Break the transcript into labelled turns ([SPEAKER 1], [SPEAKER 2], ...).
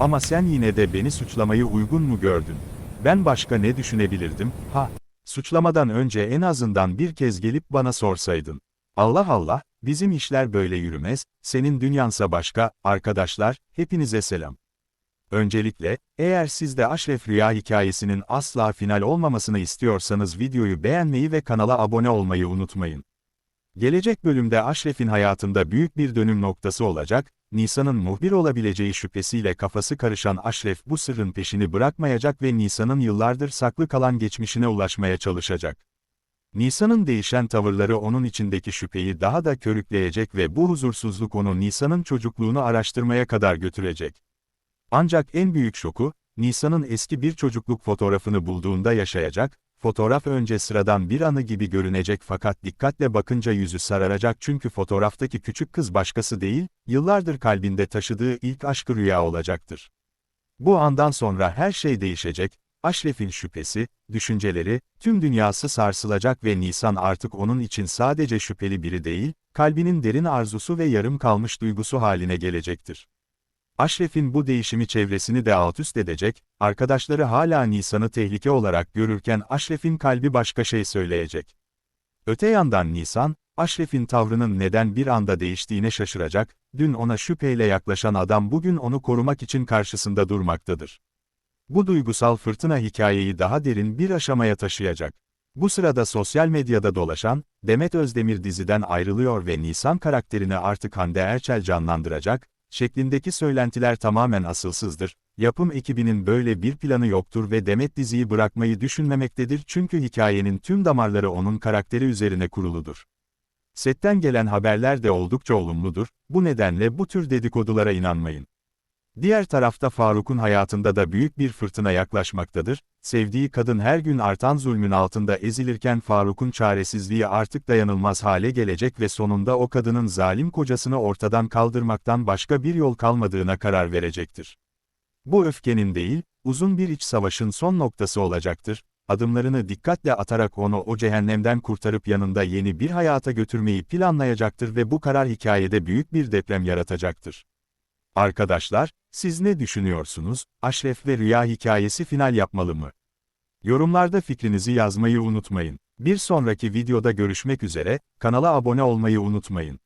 [SPEAKER 1] Ama sen yine de beni suçlamayı uygun mu gördün? Ben başka ne düşünebilirdim, ha? Suçlamadan önce en azından bir kez gelip bana sorsaydın. Allah Allah, bizim işler böyle yürümez, senin dünyansa başka, arkadaşlar, hepinize selam. Öncelikle, eğer siz de Aşref Rüya hikayesinin asla final olmamasını istiyorsanız videoyu beğenmeyi ve kanala abone olmayı unutmayın. Gelecek bölümde Aşref'in hayatında büyük bir dönüm noktası olacak, Nisan'ın muhbir olabileceği şüphesiyle kafası karışan Aşref bu sırrın peşini bırakmayacak ve Nisan'ın yıllardır saklı kalan geçmişine ulaşmaya çalışacak. Nisan'ın değişen tavırları onun içindeki şüpheyi daha da körükleyecek ve bu huzursuzluk onu Nisan'ın çocukluğunu araştırmaya kadar götürecek. Ancak en büyük şoku, Nisan'ın eski bir çocukluk fotoğrafını bulduğunda yaşayacak, fotoğraf önce sıradan bir anı gibi görünecek fakat dikkatle bakınca yüzü sararacak çünkü fotoğraftaki küçük kız başkası değil, yıllardır kalbinde taşıdığı ilk aşkı rüya olacaktır. Bu andan sonra her şey değişecek, Aşref'in şüphesi, düşünceleri, tüm dünyası sarsılacak ve Nisan artık onun için sadece şüpheli biri değil, kalbinin derin arzusu ve yarım kalmış duygusu haline gelecektir. Aşref'in bu değişimi çevresini de altüst edecek, arkadaşları hala Nisan'ı tehlike olarak görürken Aşref'in kalbi başka şey söyleyecek. Öte yandan Nisan, Aşref'in tavrının neden bir anda değiştiğine şaşıracak, dün ona şüpheyle yaklaşan adam bugün onu korumak için karşısında durmaktadır. Bu duygusal fırtına hikayeyi daha derin bir aşamaya taşıyacak. Bu sırada sosyal medyada dolaşan, Demet Özdemir diziden ayrılıyor ve Nisan karakterini artık Hande Erçel canlandıracak, şeklindeki söylentiler tamamen asılsızdır. Yapım ekibinin böyle bir planı yoktur ve Demet diziyi bırakmayı düşünmemektedir çünkü hikayenin tüm damarları onun karakteri üzerine kuruludur. Setten gelen haberler de oldukça olumludur, bu nedenle bu tür dedikodulara inanmayın. Diğer tarafta Faruk'un hayatında da büyük bir fırtına yaklaşmaktadır, sevdiği kadın her gün artan zulmün altında ezilirken Faruk'un çaresizliği artık dayanılmaz hale gelecek ve sonunda o kadının zalim kocasını ortadan kaldırmaktan başka bir yol kalmadığına karar verecektir. Bu öfkenin değil, uzun bir iç savaşın son noktası olacaktır, adımlarını dikkatle atarak onu o cehennemden kurtarıp yanında yeni bir hayata götürmeyi planlayacaktır ve bu karar hikayede büyük bir deprem yaratacaktır. Arkadaşlar, siz ne düşünüyorsunuz? Aşref ve Rüya hikayesi final yapmalı mı? Yorumlarda fikrinizi yazmayı unutmayın. Bir sonraki videoda görüşmek üzere, kanala abone olmayı unutmayın.